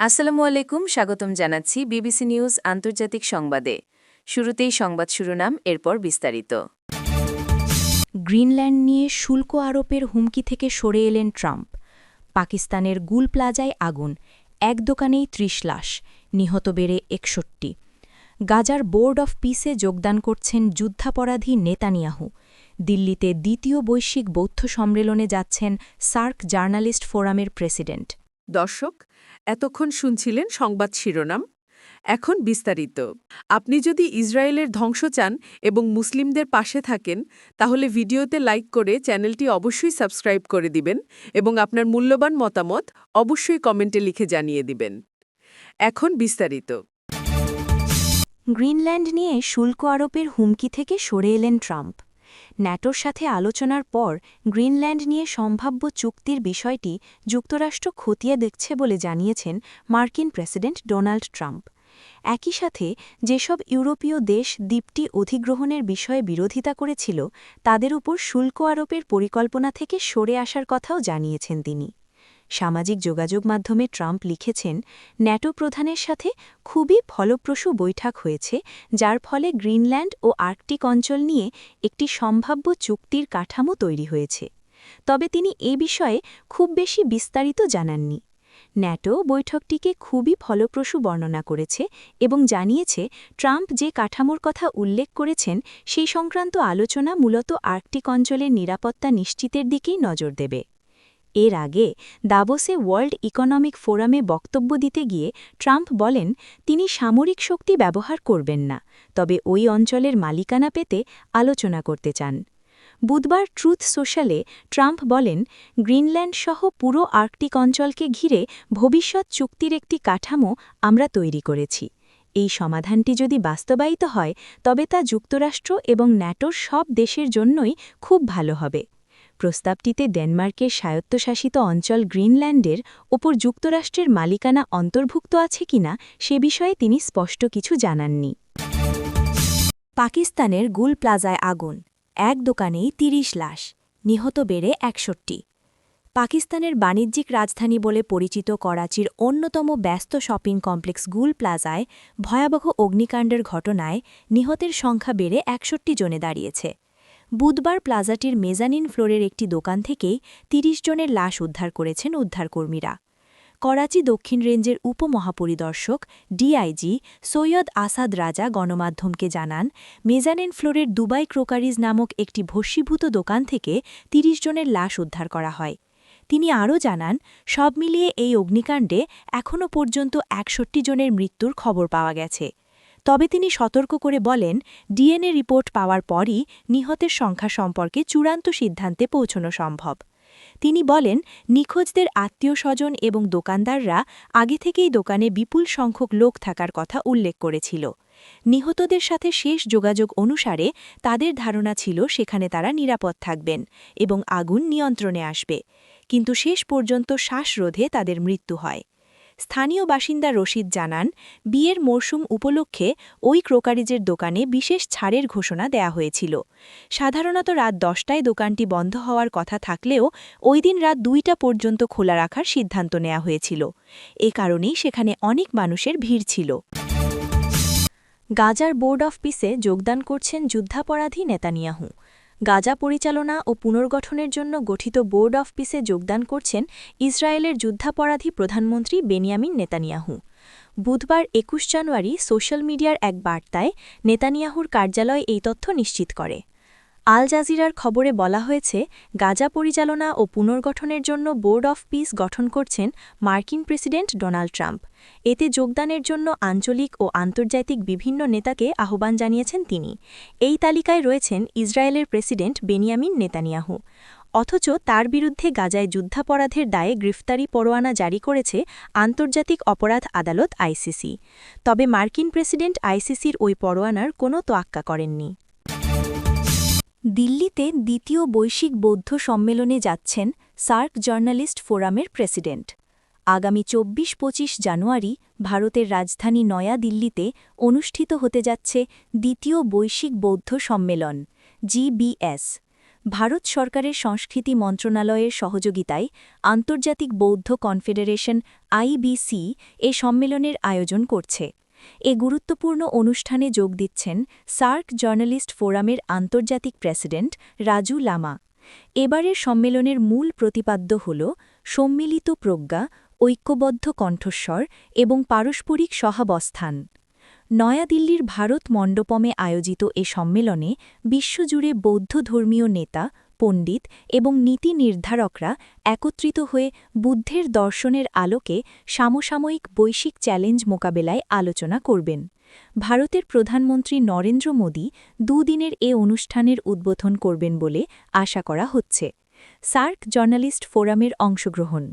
আসসালামু আলাইকুম, স্বাগতম জানাচ্ছি বিবিসি নিউজ আন্তর্জাতিক সংবাদে। শুরুতেই সংবাদ শিরোনাম, এরপর বিস্তারিত। গ্রিনল্যান্ড নিয়ে শুল্ক আরোপের হুমকি থেকে সরে এলেন ট্রাম্প। পাকিস্তানের গুল প্লাজায় আগুন, এক দোকানেই ত্রিশ লাশ, নিহত বেড়ে একষট্টি। গাজার বোর্ড অফ পিসে যোগদান করছেন যুদ্ধাপরাধী নেতানিয়াহু। দিল্লিতে দ্বিতীয় বৈশ্বিক বৌদ্ধ সম্মেলনে যাচ্ছেন সার্ক জার্নালিস্ট ফোরামের প্রেসিডেন্ট। দর্শক, এতক্ষণ শুনছিলেন সংবাদ শিরোনাম। এখন বিস্তারিত। আপনি যদি ইসরায়েলের ধ্বংস চান এবং মুসলিমদের পাশে থাকেন, তাহলে ভিডিওতে লাইক করে চ্যানেলটি অবশ্যই সাবস্ক্রাইব করে দিবেন এবং আপনার মূল্যবান মতামত অবশ্যই কমেন্টে লিখে জানিয়ে দিবেন। এখন বিস্তারিত। গ্রিনল্যান্ড নিয়ে শুল্ক আরোপের হুমকি থেকে সরে এলেন ট্রাম্প। ন্যাটোর সাথে আলোচনার পর গ্রিনল্যান্ড নিয়ে সম্ভাব্য চুক্তির বিষয়টি যুক্তরাষ্ট্র খতিয়ে দেখছে বলে জানিয়েছেন মার্কিন প্রেসিডেন্ট ডোনাল্ড ট্রাম্প। একই সাথে যেসব ইউরোপীয় দেশ দ্বীপটি অধিগ্রহণের বিষয়ে বিরোধিতা করেছিল, তাদের উপর শুল্ক আরোপের পরিকল্পনা থেকে সরে আসার কথাও জানিয়েছেন তিনি। সামাজিক যোগাযোগ মাধ্যমে ট্রাম্প লিখেছেন, ন্যাটো প্রধানের সাথে খুবই ফলপ্রসূ বৈঠক হয়েছে, যার ফলে গ্রিনল্যান্ড ও আর্কটিক অঞ্চল নিয়ে একটি সম্ভাব্য চুক্তির কাঠামো তৈরি হয়েছে। তবে তিনি এ বিষয়ে খুব বেশি বিস্তারিত জানাননি। ন্যাটো বৈঠকটিকে খুবই ফলপ্রসূ বর্ণনা করেছে এবং জানিয়েছে, ট্রাম্প যে কাঠামোর কথা উল্লেখ করেছেন, সেই সংক্রান্ত আলোচনা মূলত আর্কটিক অঞ্চলের নিরাপত্তা নিশ্চিতের দিকেই নজর দেবে। এর আগে দাবোসে ওয়ার্ল্ড ইকোনমিক ফোরামে বক্তব্য দিতে গিয়ে ট্রাম্প বলেন, তিনি সামরিক শক্তি ব্যবহার করবেন না, তবে ওই অঞ্চলের মালিকানা পেতে আলোচনা করতে চান। বুধবার ট্রুথ সোশ্যালে ট্রাম্প বলেন, গ্রিনল্যান্ড সহ পুরো আর্কটিক অঞ্চলকে ঘিরে ভবিষ্যৎ চুক্তির একটি কাঠামো আমরা তৈরি করেছি। এই সমাধানটি যদি বাস্তবায়িত হয়, তবে তা যুক্তরাষ্ট্র এবং ন্যাটোর সব দেশের জন্যই খুব ভালো হবে। প্রস্তাবটিতে ডেনমার্কের স্বায়ত্তশাসিত অঞ্চল গ্রিনল্যান্ডের ওপর যুক্তরাষ্ট্রের মালিকানা অন্তর্ভুক্ত আছে কিনা সে বিষয়ে তিনি স্পষ্ট কিছু জানাননি। পাকিস্তানের গুল প্লাজায় আগুন, এক দোকানেই ৩০ লাশ, নিহত বেড়ে একষট্টি। পাকিস্তানের বাণিজ্যিক রাজধানী বলে পরিচিত করাচির অন্যতম ব্যস্ত শপিং কমপ্লেক্স গুল প্লাজায় ভয়াবহ অগ্নিকাণ্ডের ঘটনায় নিহতের সংখ্যা বেড়ে একষট্টি জনে দাঁড়িয়েছে। বুধবার প্লাজাটির মেজানিন ফ্লোরের একটি দোকান থেকেই ৩০ জনের লাশ উদ্ধার করেছেন উদ্ধারকর্মীরা। করাচি দক্ষিণ রেঞ্জের উপমহাপরিদর্শক ডিআইজি সৈয়দ আসাদ রাজা গণমাধ্যমকে জানান, মেজানিন ফ্লোরের দুবাই ক্রোকারিজ নামক একটি ভস্মীভূত দোকান থেকে ৩০ জনের লাশ উদ্ধার করা হয়। তিনি আরও জানান, সব মিলিয়ে এই অগ্নিকাণ্ডে এখনও পর্যন্ত একষট্টি জনের মৃত্যুর খবর পাওয়া গেছে। তবে তিনি সতর্ক করে বলেন, ডিএনএ রিপোর্ট পাওয়ার পরই নিহতের সংখ্যা সম্পর্কে চূড়ান্ত সিদ্ধান্তে পৌঁছনো সম্ভব। তিনি বলেন, নিখোঁজদের আত্মীয় স্বজন এবং দোকানদাররা আগে থেকেই দোকানে বিপুল সংখ্যক লোক থাকার কথা উল্লেখ করেছিল। নিহতদের সাথে শেষ যোগাযোগ অনুসারে তাদের ধারণা ছিল সেখানে তারা নিরাপদ থাকবেন এবং আগুন নিয়ন্ত্রণে আসবে। কিন্তু শেষ পর্যন্ত শ্বাসরোধে তাদের মৃত্যু হয়। স্থানীয় বাসিন্দা রশিদ জানান, বিয়ের মরশুম উপলক্ষে ওই ক্রোকারিজের দোকানে বিশেষ ছাড়ের ঘোষণা দেয়া হয়েছিল। সাধারণত রাত দশটায় দোকানটি বন্ধ হওয়ার কথা থাকলেও ওই দিন রাত দুইটা পর্যন্ত খোলা রাখার সিদ্ধান্ত নেওয়া হয়েছিল। এ কারণেই সেখানে অনেক মানুষের ভিড় ছিল। গাজার বোর্ড অফ পিসে যোগদান করছেন যুদ্ধাপরাধী নেতানিয়াহু। গাজা পরিচালনা ও পুনর্গঠনের জন্য গঠিত বোর্ড অফ পিসে যোগদান করছেন ইসরায়েলের যুদ্ধাপরাধী প্রধানমন্ত্রী বেনিয়ামিন নেতানিয়াহু। বুধবার একুশ জানুয়ারি সোশ্যাল মিডিয়ার এক বার্তায় নেতানিয়াহুর কার্যালয় এই তথ্য নিশ্চিত করে। আল জাজিরার খবরে বলা হয়েছে, গাজা পরিচালনা ও পুনর্গঠনের জন্য বোর্ড অফ পিস গঠন করছেন মার্কিন প্রেসিডেন্ট ডোনাল্ড ট্রাম্প। এতে যোগদানের জন্য আঞ্চলিক ও আন্তর্জাতিক বিভিন্ন নেতাকে আহ্বান জানিয়েছেন তিনি। এই তালিকায় রয়েছেন ইসরায়েলের প্রেসিডেন্ট বেনিয়ামিন নেতানিয়াহু। অথচ তার বিরুদ্ধে গাজায় যুদ্ধাপরাধের দায়ে গ্রেফতারি পরোয়ানা জারি করেছে আন্তর্জাতিক অপরাধ আদালত আইসিসি। তবে মার্কিন প্রেসিডেন্ট আইসিসির ওই পরোয়ানার কোনো তোয়াক্কা করেননি। দিল্লিতে দ্বিতীয় বৈশ্বিক বৌদ্ধ সম্মেলনে যাচ্ছেন সার্ক জার্নালিস্ট ফোরামের প্রেসিডেন্ট। আগামী চব্বিশ পঁচিশ জানুয়ারি ভারতের রাজধানী নয়া দিল্লিতে অনুষ্ঠিত হতে যাচ্ছে দ্বিতীয় বৈশ্বিক বৌদ্ধ সম্মেলন জিবিএস ভারত সরকারের সংস্কৃতি মন্ত্রণালয়ের সহযোগিতায় আন্তর্জাতিক বৌদ্ধ কনফেডারেশন আইবিসি এ সম্মেলনের আয়োজন করছে। এ গুরুত্বপূর্ণ অনুষ্ঠানে যোগ দিচ্ছেন সার্ক জার্নালিস্ট ফোরামের আন্তর্জাতিক প্রেসিডেন্ট রাজু লামা। এবারের সম্মেলনের মূল প্রতিপাদ্য হল সম্মিলিত প্রজ্ঞা, ঐক্যবদ্ধ কণ্ঠস্বর এবং পারস্পরিক সহাবস্থান। নয়াদিল্লির ভারত মণ্ডপমে আয়োজিত এ সম্মেলনে বিশ্বজুড়ে বৌদ্ধ ধর্মীয় নেতা, পণ্ডিত এবং নীতি নির্ধারকরা একত্রিত হয়ে বুদ্ধের দর্শনের আলোকে সামসাময়িক বৈশ্বিক চ্যালেঞ্জ মোকাবেলায় আলোচনা করবেন। ভারতের প্রধানমন্ত্রী নরেন্দ্র মোদী দুদিনের এ অনুষ্ঠানের উদ্বোধন করবেন বলে আশা করা হচ্ছে। সার্ক জার্নালিস্ট ফোরামের অংশগ্রহণ।